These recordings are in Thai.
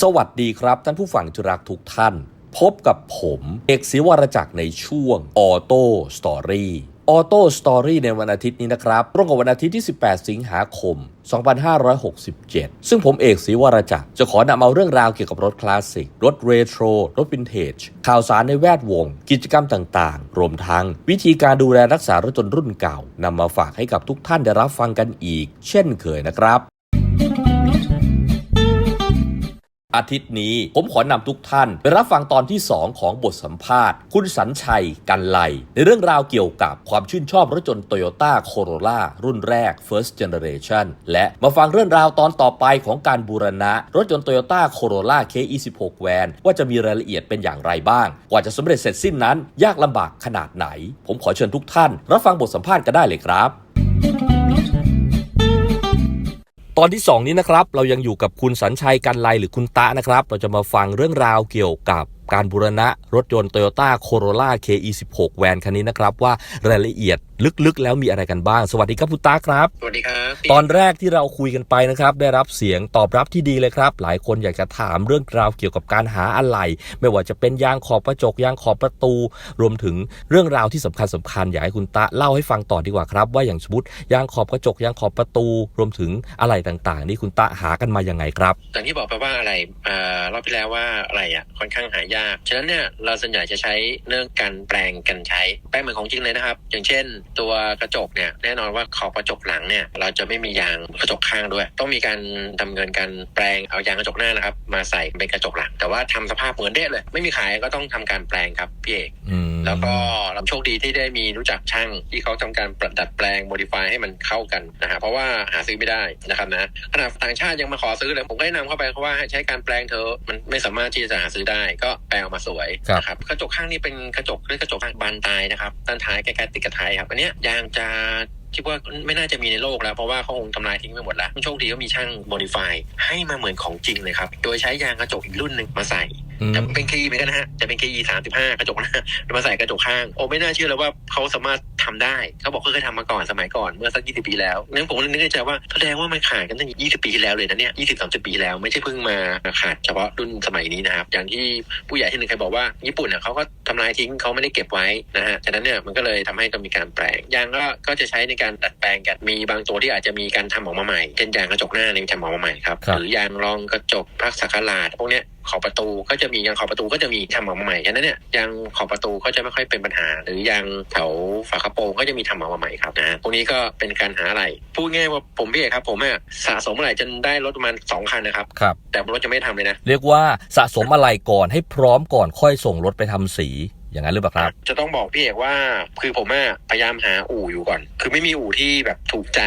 สวัสดีครับท่านผู้ฟังทุรักทุกท่าน พบกับผม เอกศิวรจักรในช่วงออโต้สตอรี่ ออโต้สตอรี่ในวันอาทิตย์นี้นะครับตรงกับวันอาทิตย์ที่ 18 สิงหาคม 2567 ซึ่งผมเอกศรีวรจักรจะขอนำเอาเรื่องราวเกี่ยวกับรถคลาสสิก รถเรโทร รถวินเทจ ข่าวสารในแวดวง กิจกรรมต่างๆ รวมทั้ง วิธีการดูแลรักษารถยนต์รุ่นเก่านำมาฝากให้กับทุกท่านได้รับฟังกันอีก เช่นเคยนะครับ อาทิตย์นี้ผมขอนำทุกท่านไปรับฟังตอนที่ 2 ของบทสัมภาษณ์ คุณสัญชัยกันไลในเรื่องราวเกี่ยวกับความชื่นชอบรถยนต์ Toyota Corolla รุ่นแรก First Generation และมาฟังเรื่องราวตอนต่อไปของการบูรณะ รถยนต์ Toyota Corolla KE16 Van ว่าจะมีรายละเอียดเป็นอย่างไรบ้าง กว่าจะสำเร็จเสร็จสิ้นนั้น ยากลำบากขนาดไหน ผมขอเชิญทุกท่าน รับฟังบทสัมภาษณ์กันได้เลยครับ ตอนที่ 2 นี้นะครับ เรายังอยู่กับคุณสัญชัยกันไลหรือคุณตะนะครับ เราจะมาฟังเรื่องราวเกี่ยวกับการบูรณะรถยนต์ Toyota Corolla KE16 แวนคันนี้นะครับว่ารายละเอียดลึกๆ แล้วมีอะไรกันบ้าง สวัสดีครับคุณตาครับ สวัสดีครับ ตอนแรกที่เราคุยกันไปนะครับ ได้รับเสียงตอบรับที่ดีเลยครับ หลายคนอยากจะถามเรื่องราวเกี่ยวกับการหาอะไหล่ไม่ว่าจะเป็นยางขอบกระจกยางขอบประตู รวมถึงเรื่องราวที่สำคัญสำคัญอยากให้คุณตาเล่าให้ฟังต่อดีกว่าครับ ว่าอย่างสมมติยางขอบกระจกยางขอบประตู รวมถึงอะไหล่ต่างๆ นี่คุณตาหากันมายังไงครับอย่างที่บอกไปว่าอะไรอ่ารอบที่แล้วว่าอะไรอะค่อนข้างหายากฉะนั้นเนี่ยเราส่วนใหญ่จะใช้เรื่องการแปลงกันใช้แปลงเหมือนของจริงเลยนะครับ อย่างเช่นตัวกระจกเนี่ยแน่นอนว่าขอบกระจกหลังเนี่ยเราจะไม่มียางกระจกข้างด้วย ต้องมีการดำเนินการแปลงเอายางกระจกหน้านะครับมาใส่เป็นกระจกหลัง แต่ว่าทำสภาพเหมือนเด้เลย ไม่มีขายก็ต้องทำการแปลงครับพี่เอกอืมแล้วก็เราโชคดีที่ได้มีรู้จักช่างที่เขาทำการประดัดแปลงโมดิฟายให้มันเข้ากันนะฮะเพราะว่าหาซื้อไม่ได้นะครับนะขนาดต่างชาติยังมาขอซื้อเลยผมก็แนะนำเข้าไปเพราะว่าให้ใช้การแปลงเธอะมันไม่สามารถที่จะหาซื้อได้ก็แปลงออกมาสวยครับนะครับกระจกข้างนี่เป็นกระจกเรียกกระจกข้างบานตายนะครับด้านท้ายใกล้ๆติดกระไทยครับอันเนี้ยยางจะคิดว่าไม่น่าจะมีในโลกแล้ว เพราะว่าเขาคงทำลายทิ้งไปหมดแล้ว โชคดีก็มีช่างโมดิฟายให้มาเหมือนของจริงเลยครับ โดยใช้ยางกระจกอีกรุ่นหนึ่งมาใส่ อืมจะเป็น KE เหมือนกันนะฮะจะเป็น KE สามสิบห้ากระจกหน้ามาใส่กระจกข้างโอ้ไม่น่าเชื่อเลยว่าเขาสามารถทำได้ เขาบอกเขาเคยทำมาก่อนสมัยก่อนเมื่อสักยี่สิบปีแล้วงั้นผมก็นึกในใจว่าแสดงว่ามันขายกันตั้งยี่สิบปีที่แล้วเลยนะเนี่ยยี่สิบสามสิบปีแล้วไม่ใช่เพิ่งมาขาดเฉพาะรุ่นสมัยนี้นะครับอย่างที่ผู้ใหญ่ที่หนึ่งเคยบอกว่าญี่ปุ่นเนี่ยเขาก็ทำลายทิ้งเขาไม่ได้เก็บไว้นะฮะฉะนั้นเนี่ยมันก็เลยทำให้ต้องมีการแปลงยางก็ก็จะใช้ในการดัดแปลงกันมีบางตัวที่อาจจะมีการทำออกมาใหม่เช่นยางกระจกหน้านี่ทำออกมาใหม่ครับครับหรือยางรองกระจกพักสักหลาดพวกเนี้ย ขอบประตูก็จะมียางขอบประตูก็จะมีทำออกมาใหม่ฉะนั้นเนี่ยยางขอบประตูก็จะไม่ค่อยเป็นปัญหา หรือยางแถวฝากระโปรงก็จะมีทำออกมาใหม่ครับนะพวกนี้ก็เป็นการหาอะไรพูดง่ายว่าผมพี่เอกครับ ผมอะสะสมอะไรจนได้รถประมาณสองคันนะครับครับ แต่รถจะไม่ทำเลยนะ เรียกว่าสะสมอะไรก่อนให้พร้อมก่อนค่อยส่งรถไปทำสี อย่างนั้นหรือเปล่าครับ จะต้องบอกพี่เอกว่าคือผมอะพยายามหาอู่อยู่ก่อน คือไม่มีอู่ที่แบบถูกใจ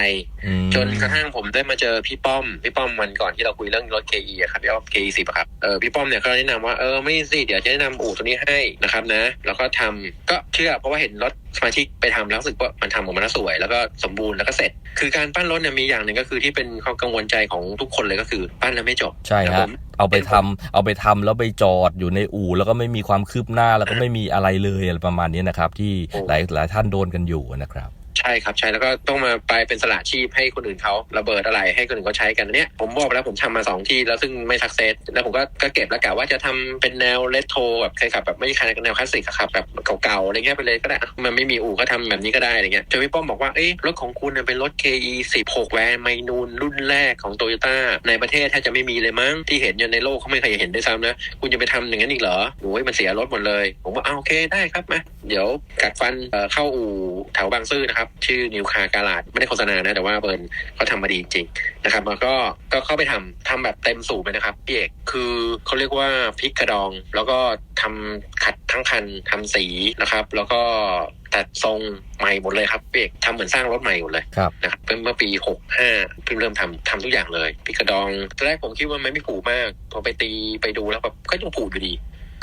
อืมจนกระทั่งผมได้มาเจอพี่ป้อม พี่ป้อมวันก่อนที่เราคุยเรื่องรถ KE อะครับพี่ป้อม KE สิบครับเออพี่ป้อมเนี่ยเขาแนะนำว่าเออไม่สิเดี๋ยวจะแนะนำอู่ตัวนี้ให้นะครับนะ แล้วก็ทำก็เชื่อเพราะว่าเห็นรถ สมาชิกไปทำแล้วรู้สึกว่ามันทำออกมาแล้วสวย แล้วก็สมบูรณ์แล้วก็เสร็จ คือการปั้นรถเนี่ยมีอย่างหนึ่งก็คือที่เป็นความกังวลใจของทุกคนเลยก็คือปั้นแล้วไม่จบใช่แต่ฮะผมเอาไปทำเอาไปทำแล้วไปจอดอยู่ในอู่แล้วก็ไม่มีความคืบหน้าแล้วก็ไม่มีอะไรเลยอะไรประมาณนี้นะครับ ที่โอ้หลายหลายท่านโดนกันอยู่นะครับ ใช่ครับใช่แล้วก็ต้องมาไปเป็นสละชีพให้คนอื่นเขาระเบิดอะไรให้คนอื่นเขาใช้กันเนี้ยผมบอกไปแล้วผมทำมาสองที่แล้วซึ่งไม่สักเซสแล้วผมก็ก็เก็บแล้วกะว่าจะทำเป็นแนวเลโทแบบใครขับแบบไม่ใช่แนวคลาสสิกอะครับแบบเก่าๆอะไรเงี้ยไปเลยก็ได้มันไม่มีอู่ก็ทำแบบนี้ก็ได้อะไรเงี้ยจนพี่ป้อมบอกว่าเอ้ยรถของคุณเนี่ยเป็นรถ KE 16แวนไมนูนรุ่นแรกของโตโยต้าในประเทศแทบจะไม่มีเลยมั้งที่เห็นอยู่ในโลกเขาไม่เคยเห็นด้วยซ้ำนะคุณจะไปทำอย่างนั้นอีกเหรอโอ้ยมันเสียรถหมดเลย ผมว่าเอาโอเคได้ครับมาเดี๋ยวกัดฟันเข้าอู่แถวบางซื่อนะครับชื่อนิวคาการาดไม่ได้โฆษณานะ แต่ว่าเบิร์นเขาทำมาดีจริงนะครับแล้วก็ก็เข้าไปทำทำแบบเต็มสูบเลยนะครับพี่เอกคือเขาเรียกว่าพลิกกระดอง แล้วก็ทำขัดทั้งคันทำสีนะครับ แล้วก็ตัดทรงใหม่หมดเลยครับพี่เอกทำเหมือนสร้างรถใหม่หมดเลยครับนะครับเพิ่งเมื่อปีหกห้าเพิ่งเริ่มทำทำทุกอย่างเลยพลิกกระดองตอนแรกผมคิดว่ามันไม่ผูกมาก พอไปตีไปดูแล้วแบบก็ยังผูกอยู่ดี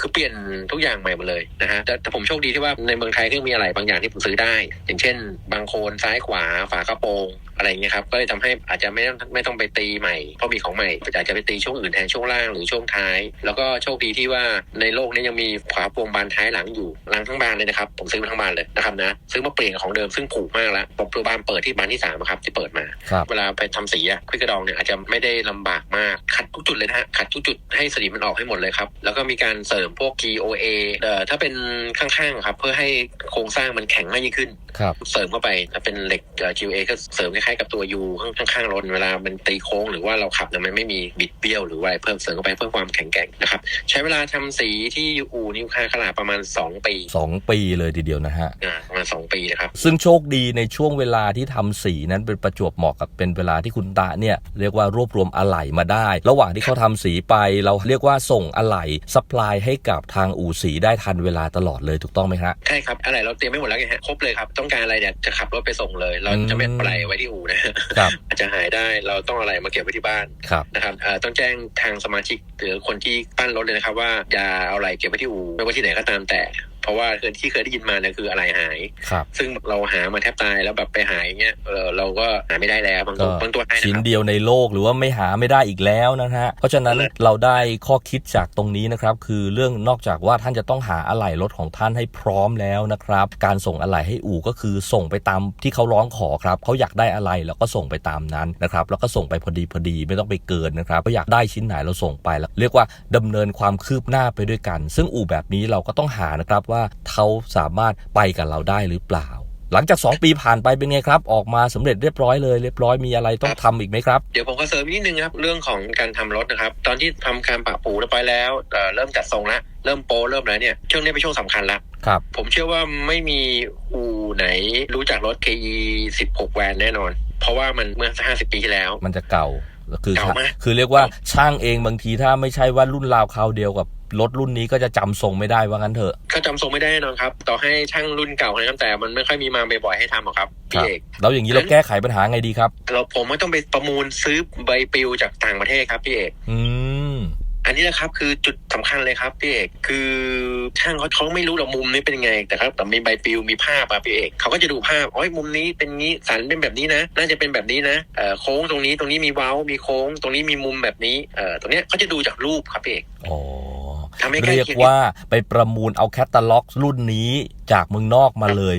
คือเปลี่ยนทุกอย่างใหม่หมดเลยนะฮะแต่แต่ผมโชคดีที่ว่าในเมืองไทยก็ยังมีอะไรบางอย่างที่ผมซื้อได้ อย่างเช่น บางโคนซ้ายขวาฝากระโปรงอะไรอย่างเงี้ยครับก็เลยทำให้อาจจะไม่ต้องไม่ต้องไปตีใหม่เพราะมีของใหม่อาจจะไปตีช่วงอื่นแทนช่วงล่างหรือช่วงท้าย แล้วก็โชคดีที่ว่าในโลกนี้ยังมีฝาโปรงบานท้ายหลังอยู่หลังทั้งบานเลยนะครับผมซื้อมาทั้งบานเลยนะครับนะซื้อมาเปลี่ยนกับของเดิมซึ่งผูกมากแล้วปัจจุบันเปิดที่บานที่สามอะครับที่เปิดมาครับเวลาไปทำสีอะคุยกระดองเนี่ยอาจจะไม่ได้ลำบากมากขัดทุกจุดเลยนะฮะขัดทุกจุดให้สนิมมันออกให้หมดเลยครับแล้วก็มีการเสริมพวก GOA เอ่อถ้าเป็นข้างๆครับเพื่อให้โครงสร้างมันแข็งมากยิ่งขึ้น ครับเสริมเข้าไปถ้าเป็นเหล็กเอ่อ GOA ก็เสริมคล้ายๆกับตัว U ข้างข้างๆรถเวลามันตีโค้งหรือว่าเราขับเนี่ยมันไม่มีบิดเบี้ยวหรือว่าอะไรเพิ่มเสริมเข้าไปเพื่อความแข็งแกร่งนะครับใช้เวลาทำสีที่อู่นิวคาขลาดประมาณ 2 ปีสองปีเลยทีเดียวนะฮะ อ่าประมาณ2ปีนะครับ ซึ่งโชคดีในช่วงเวลาที่ทำสีนั้นเป็นประจวบเหมาะกับเป็นเวลาที่คุณตาเนี่ยเรียกว่ารวบรวมอะไหล่มาได้ ระหว่างที่เขาทำสีไปเราเรียกว่าส่งอะไหล่สป라이ให้กับทางอู่สีได้ทันเวลาตลอดเลยถูกต้องไหมฮะใช่ครับอะไรเราเตรียมไม่หมดแล้วไงฮะครบเลยครับต้องการอะไรเนี่ยจะขับรถไปส่งเลย เราจะไม่อืมปล่อยไว้ที่อู่นะฮะครับอาจจะหายได้เราต้องเอาอะไรมาเก็บไว้ที่บ้านครับนะครับเอ่อต้องแจ้งทางสมาชิกหรือคนที่ปั้นรถเลยนะครับว่าอย่าเอาอะไรเก็บไว้ที่อู่ไม่ว่าที่ไหนก็ตามแต่ เพราะว่าเคยที่เคยได้ยินมาเนี่ยคืออะไรหายครับซึ่งเราหามาแทบตายแล้วแบบไปหายเงี้ยเออเราก็หาไม่ได้แล้วบางตัวก็บางตัวได้นะชิ้นครับเดียวในโลกหรือว่าไม่หาไม่ได้อีกแล้วนะฮะเพราะฉะนั้นเราได้ข้อคิดจากตรงนี้นะครับคือเรื่องนอกจากว่าท่านจะต้องหาอะไหล่รถของท่านให้พร้อมแล้วนะครับ การส่งอะไหล่ให้อู่ก็คือส่งไปตามที่เขาร้องขอครับเขาอยากได้อะไรแล้วก็ส่งไปตามนั้นนะครับแล้วก็ส่งไปพอดีพอดีไม่ต้องไปเกินนะครับเขาอยากได้ชิ้นไหนเราส่งไปแล้ว เรียกว่าดำเนินความคืบหน้าไปด้วยกัน ซึ่งอู่แบบนี้เราก็ต้องหานะครับว่าเขาสามารถไปกับเราได้หรือเปล่า หลังจาก 2 ปีผ่านไปเป็นไงครับ ออกมาสำเร็จเรียบร้อยเลยเรียบร้อยมีอะไรต้องทำอีกไหมครับ เดี๋ยวผมก็เสริมนิดนึงครับ เรื่องของการทำรถนะครับ ตอนที่ทำการปะปูเรียบร้อยแล้วเอ่อเริ่มจัดทรงละเริ่มโปรเริ่มอะไรเนี่ยช่วงนี้เป็นช่วงสำคัญละครับผมเชื่อว่าไม่มีอู่ไหนรู้จักรถ KE 16 แวนแน่นอน เพราะว่ามันเมื่อ 50 ปีที่แล้ว มันจะเก่าคือเก่ามากคือเรียกว่าช่างเองบางทีถ้าไม่ใช่ว่ารุ่นราวคราวเดียวกับ รถรุ่นนี้ก็จะจำทรงไม่ได้ว่างั้นเถอะเขาจำทรงไม่ได้แน่นอนครับ ต่อให้ช่างรุ่นเก่าอะไรก็ตามแต่มันไม่ค่อยมีมาบ่อยๆให้ทำหรอกครับคพี่รับเอกแล้วอย่างนี้เราแก้ไขปัญหาไงดีครับ เราผมไม่ต้องไปประมูลซื้อใบปลิวจากต่างประเทศครับพี่เอกอืมอันนี้นะครับคือจุดสำคัญเลยครับพี่เอกคือช่างเขาเขาไม่รู้หรอกมุมนี้เป็นยังไงแต่ครับแต่มีใบปลิวมีภาพอะพี่เอกเขาก็จะดูภาพอ๋อมุมนี้เป็นงี้สันเป็นแบบนี้นะ น่าจะเป็นแบบนี้นะเอ่อโค้งตรงนี้ตรงนี้มีเว้ามีโค้ง ตรงนี้มีมุมแบบนี้เอ่อตรงเนี้ยเขาจะดูจากรูปครับพี่เอกอ๋อทำให้ใกล้ เรียกเคียงว่าไปประมูลเอาแคตตาล็อกรุ่นนี้จากเมืองนอกมาเลย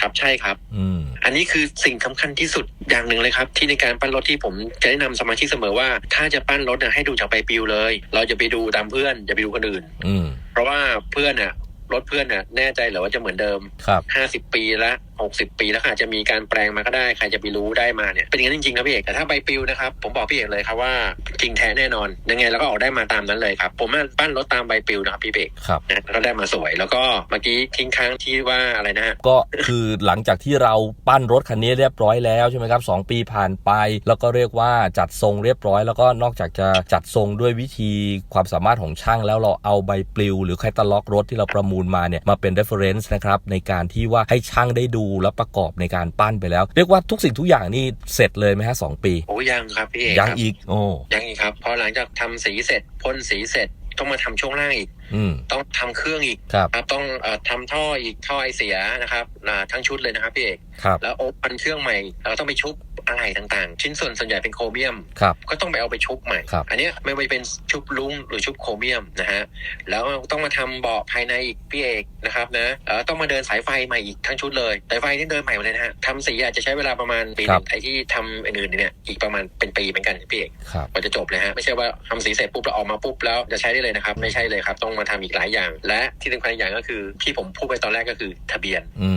ครับใช่ครับอืมอันนี้คือสิ่งสำคัญที่สุดอย่างหนึ่งเลยครับ ที่ในการปั้นรถที่ผมจะแนะนำสมาชิกเสมอว่า ถ้าจะปั้นรถน่ะให้ดูจากใบปลิวเลย เราจะไปดูตามเพื่อนอย่าไปดูคนอื่น อืมเพราะว่าเพื่อนน่ะรถเพื่อนน่ะแน่ใจเหรือว่าจะเหมือนเดิมครับห้าสิบปีละหกสิบปีแล้วก็อาจจะมีการแปลงมาก็ได้ใครจะไปรู้ได้มาเนี่ยเป็นอย่างนั้นจริงๆครับพี่เอกแต่ถ้าใบปลิวนะครับผมบอกพี่เอกเลยครับว่าจริงแท้แน่นอน ยังไงเราก็ออกได้มาตามนั้นเลยครับ ผมปั้นรถตามใบปลิวนะครับพี่เอกครับนะแล้วก็ได้มาสวย แล้วก็เมื่อกี้ทิ้งค้างที่ว่าอะไรนะฮะก็คือหลังจากที่เราปั้นรถคันนี้เรียบร้อยแล้วใช่ไหมครับสองปีผ่านไป แล้วก็เรียกว่าจัดทรงเรียบร้อย แล้วก็นอกจากจะจัดทรงด้วยวิธีความสามารถของช่างแล้วเราเอาใบปลิว หรือแคตตาล็อกรถที่เราประมูลมาเนี่ยมาเป็น reference นะครับในการที่ว่าให้ช่างได้ดูและประกอบในการปั้นไปแล้ว เรียกว่าทุกสิ่งทุกอย่างนี่เสร็จเลยไหมฮะสองปี โอ้ยังครับพี่เอกยังครับอีกโอ้ยังอีกครับพอหลังจากทำสีเสร็จพ่นสีเสร็จต้องมาทำช่วงล่างอีกอืมต้องทำเครื่องอีกครับครับต้องเอ่อทำท่ออีกท่อไอเสียนะครับอ่าทั้งชุดเลยนะครับพี่เอกครับแล้วโอ๊พันเครื่องใหม่เราต้องไปชุบอะไรต่างๆ ชิ้นส่วนส่วนใหญ่เป็นโครเมียมครับก็ต้องไปเอาไปชุบใหม่ครับอันเนี้ยไม่ว่าจะเป็นชุบลุ้งหรือชุบโครเมียมนะฮะแล้วต้องมาทำเบาะภายในอีกพี่เอกนะครับนะเอ่อต้องมาเดินสายไฟใหม่อีกทั้งชุดเลยสายไฟนี่เดินใหม่หมดเลยนะฮะทำสีอาจจะใช้เวลาประมาณปีหนึงไอ้ที่ทำอื่นๆเนี่ยอีกประมาณเป็นปีเหมือนกันพี่เอกครับกว่าจะจบเลยฮะไม่ใช่ว่าทำสีเสร็จปุ๊บแล้วออกมาปุ๊บแล้วจะใช้ได้เลยนะครับไม่ใช่เลยครับต้องมาทำอีกหลายอย่าง และที่สำคัญอีกอย่างก็คือที่ผมพูดไปตอนแรกก็คือทะเบียน อื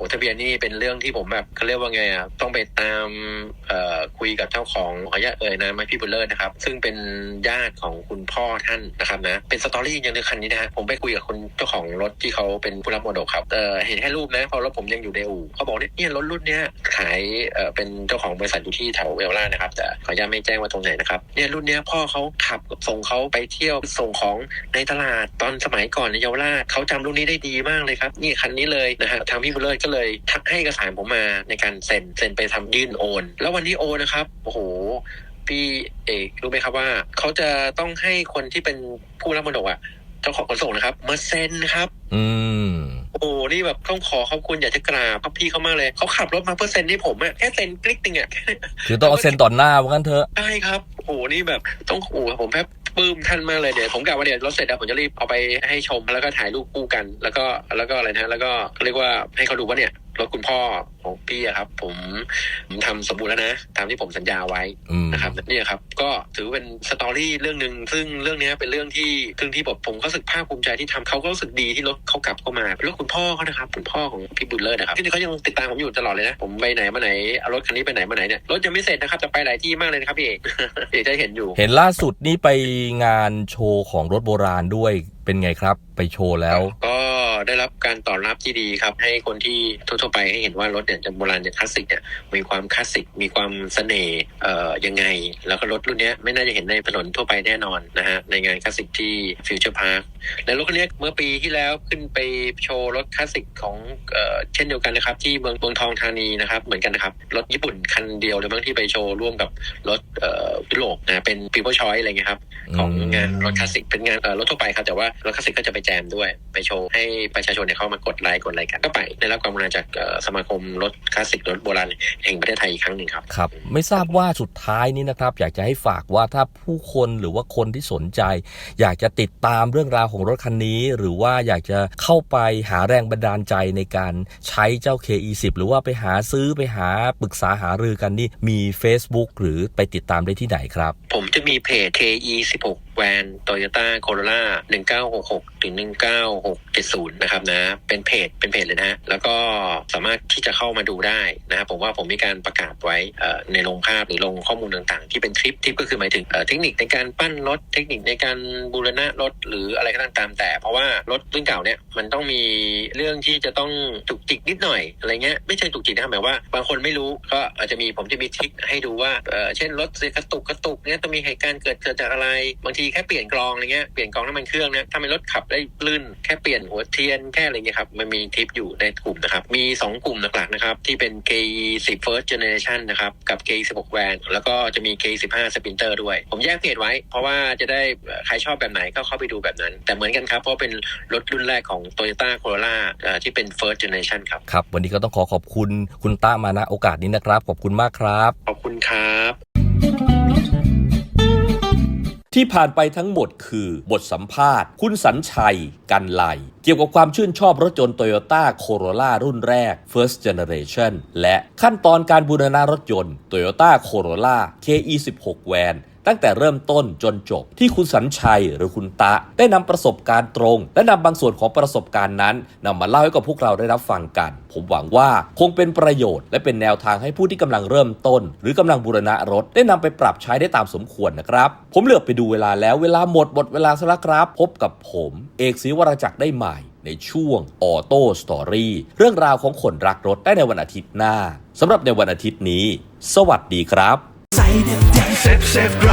โอ้ทะเบียนนี่เป็นเรื่องที่ผมแบบเขาเรียกว่าไงอะต้องไปตามเอ่อคุยกับเจ้าของขออนุญาตเอ่ยนามไม่พี่บุญเลิศนะครับ ซึ่งเป็นญาติของคุณพ่อท่านนะครับนะเป็นสตอรี่อย่างในคันนี้นะฮะผมไปคุยกับคนเจ้าของรถที่เขาเป็นผู้รับมรดกครับเอ่อเห็นแค่รูปนะเพราะรถผมยังอยู่ในอู่เขาบอกเนี่ยเนี่ยรถรุ่นเนี้ยขายเอ่อเป็นเจ้าของบริษัทอยู่ที่แถวเวลล่านะครับแต่ขออนุญาตไม่แจ้งว่าตรงไหนนะครับเนี่ยรุ่นเนี้ยพ่อเขาขับส่งเขาไปเที่ยวส่งของในตลาดตอนสมัยก่อนในเยาวราชเขาจำรุ่นนี้ได้ดีมากเลยครับนี่คันนี้เลยนะฮะทางพี่บุญเลิศก็เลยทักให้เอกสารผมมาในการเซ็นเซ็นไปทำยื่นโอน แล้ววันที่โอนนะครับโอ้โหพี่เอกรู้ไหมครับว่าเขาจะต้องให้คนที่เป็นผู้รับมรดกอะเจ้าของขนส่งนะครับมาเซ็นครับ อืมโอ้นี่แบบต้องขอขอบคุณอยากจะกราบพี่เขามากเลย เขาขับรถมาเพื่อเซ็นให้ผมอะแค่เซ็นกลิกนึงอะคือต้องเอาเซ็นต่อหน้าว่างั้นเถอะได้ครับ โอ้โหนี่แบบต้องโอ้โหผมแทบ ปลื้มท่านมากเลยเดี๋ยวผมกะว่าเดี๋ยวรถเสร็จแล้วผมจะรีบเอาไปให้ชมแล้วก็ถ่ายรูปคู่กัน แล้วก็แล้วก็อะไรนะแล้วก็เรียกว่าให้เขาดูว่าเนี่ย รถคุณพ่อของพี่อะครับ ผมผมทำสมบูรณ์แล้วนะ ตามที่ผมสัญญาไว้อืมนะครับเนี่ยครับ ก็ถือเป็นสตอรี่เรื่องหนึ่งซึ่งเรื่องเนี้ยเป็นเรื่องที่ซึ่งที่ผมผมก็รู้สึกภาคภูมิใจที่ทำเขาก็รู้สึกดีที่รถเขากลับเข้ามาเป็นรถคุณพ่อเขานะครับคุณพ่อของพี่บุญเลิศนะครับที่เขายังติดตามผมอยู่ตลอดเลยนะ ผมไปไหนมาไหนเอารถคันนี้ไปไหนมาไหนเนี่ยรถยังไม่เสร็จนะครับแต่ไปหลายที่มากเลยนะครับพี่เอกพี่เอกจะเห็นอยู่ เห็นล่าสุดนี่ไปงานโชว์ของรถโบราณด้วยเป็นไงครับ ไปโชว์แล้ว ก็ได้รับการตอบรับที่ดีครับ ให้คนที่ทั่วๆไปให้เห็นว่ารถเนี่ยจะโบราณจะคลาสสิกเนี่ยมีความคลาสสิกมีความเสน่ห์เอ่อยังไง แล้วก็รถรุ่นเนี้ยไม่น่าจะเห็นในถนนทั่วไปแน่นอนนะฮะในงานคลาสสิกที่ฟิวเจอร์พาร์คและรถคันเนี้ยเมื่อปีที่แล้วขึ้นไปโชว์รถคลาสสิกของเอ่อเช่นเดียวกันนะครับ ที่เมืองเมืองทองธานีนะครับเหมือนกันนะครับรถญี่ปุ่นคันเดียวเลยมั้งที่ไปโชว์ร่วมกับรถเอ่อยุโรปนะเป็น People Choice อะไรเงี้ยครับของงานรถคลาสสิกเป็นงานเอ่อรถทั่วไปครับแต่ว่ารถคลาสสิกก็จะไปแจมด้วย ไปโชว์ให้ประชาชนเนี่ยเข้ามากดไลค์กดไลค์กันก็ไปได้รับความกรุณาจากเอ่อสมาคมรถคลาสสิกรถโบราณแห่งประเทศไทยอีกครั้งหนึ่งครับครับ ไม่ทราบว่าสุดท้ายนี้นะครับ อยากจะให้ฝากว่าถ้าผู้คนหรือว่าคนที่สนใจ อยากจะติดตามเรื่องราวของรถคันนี้ หรือว่าอยากจะเข้าไปหาแรงบันดาลใจในการใช้เจ้า KE10 หรือว่าไปหาซื้อไปหาปรึกษาหารือกันนี่มี Facebook หรือไปติดตามได้ที่ไหนครับ ผมจะมีเพจ KE 16 แวนโตโยต้าโคโรล่า1966ถึง19670นะครับนะเป็นเพจเป็นเพจเลยนะแล้วก็สามารถที่จะเข้ามาดูได้นะครับผมว่าผมมีการประกาศไว้ในลงภาพหรือลงข้อมูลต่างๆ ที่เป็นทริปทริปก็คือหมายถึงเทคนิคในการปั้นรถเทคนิคในการบูรณะรถหรืออะไรก็ตามแต่ เพราะว่ารถรุ่นเก่าเนี่ยมันต้องมีเรื่องที่จะต้องจุกจิกนิดหน่อยอะไรเงี้ยไม่ใช่จุกจิกนะครับหมายว่าบางคนไม่รู้ก็อาจจะมีผมจะมีทริคให้ดูว่าเช่นรถเสียกระตุกกระตุกเนี่ยต้องมีเหตุการณ์เกิดเกิดจากอะไรบางทีแค่เปลี่ยนกรองอะไรเงี้ยเปลี่ยนกรองน้ำมันเครื่องเนี่ยถ้าเป็นรถขับได้ลื่นแค่เปลี่ยนหัวเทียนแค่อะไรเงี้ยครับมันมีทริปอยู่ในกลุ่มนะครับ มี 2 กลุ่มหลักๆนะครับที่เป็น K 10 First Generation นะครับกับ K 16 Van แล้วก็จะมี K 15 Sprinter ด้วย ผมแยกเพจไว้ เพราะว่าจะได้เอ่อใครชอบแบบไหนก็เข้าไปดูแบบนั้น แต่เหมือนกันครับ เพราะเป็นรถรุ่นแรกของ Toyota Corolla เอ่อที่เป็น First Generation ครับครับ วันนี้ก็ต้องขอขอบคุณคุณต้ามาณโอกาสนี้นะครับ ขอบคุณมากครับ ขอบคุณครับ ที่ผ่านไปทั้งหมดคือบทสัมภาษณ์ คุณสัญชัย กันไลเกี่ยวกับความชื่นชอบรถยนต์โตโยต้าโคโรล่ารุ่นแรก First Generation และขั้นตอนการบูรณะรถยนต์โตโยต้าโคโรล่า KE16 แวน ตั้งแต่เริ่มต้นจนจบ ที่คุณสัญชัยหรือคุณตะ ได้นำประสบการณ์ตรง และนำบางส่วนของประสบการณ์นั้นนำมาเล่าให้กับพวกเราได้รับฟังกัน ผมหวังว่าคงเป็นประโยชน์ และเป็นแนวทางให้ผู้ที่กำลังเริ่มต้น หรือกำลังบูรณะรถได้นำไปปรับใช้ได้ตามสมควรนะครับ ผมเหลือบไปดูเวลาแล้วเวลาหมดหมดเวลาซะแล้วครับ พบกับผม เอกศรีวรจักรได้ใหม่ในช่วงออโต้สตอรี่เรื่องราวของคนรักรถได้ในวันอาทิตย์หน้าสำหรับในวันอาทิตย์นี้ สวัสดีครับ ใส่เด็ดเด็ดเซฟเซฟไ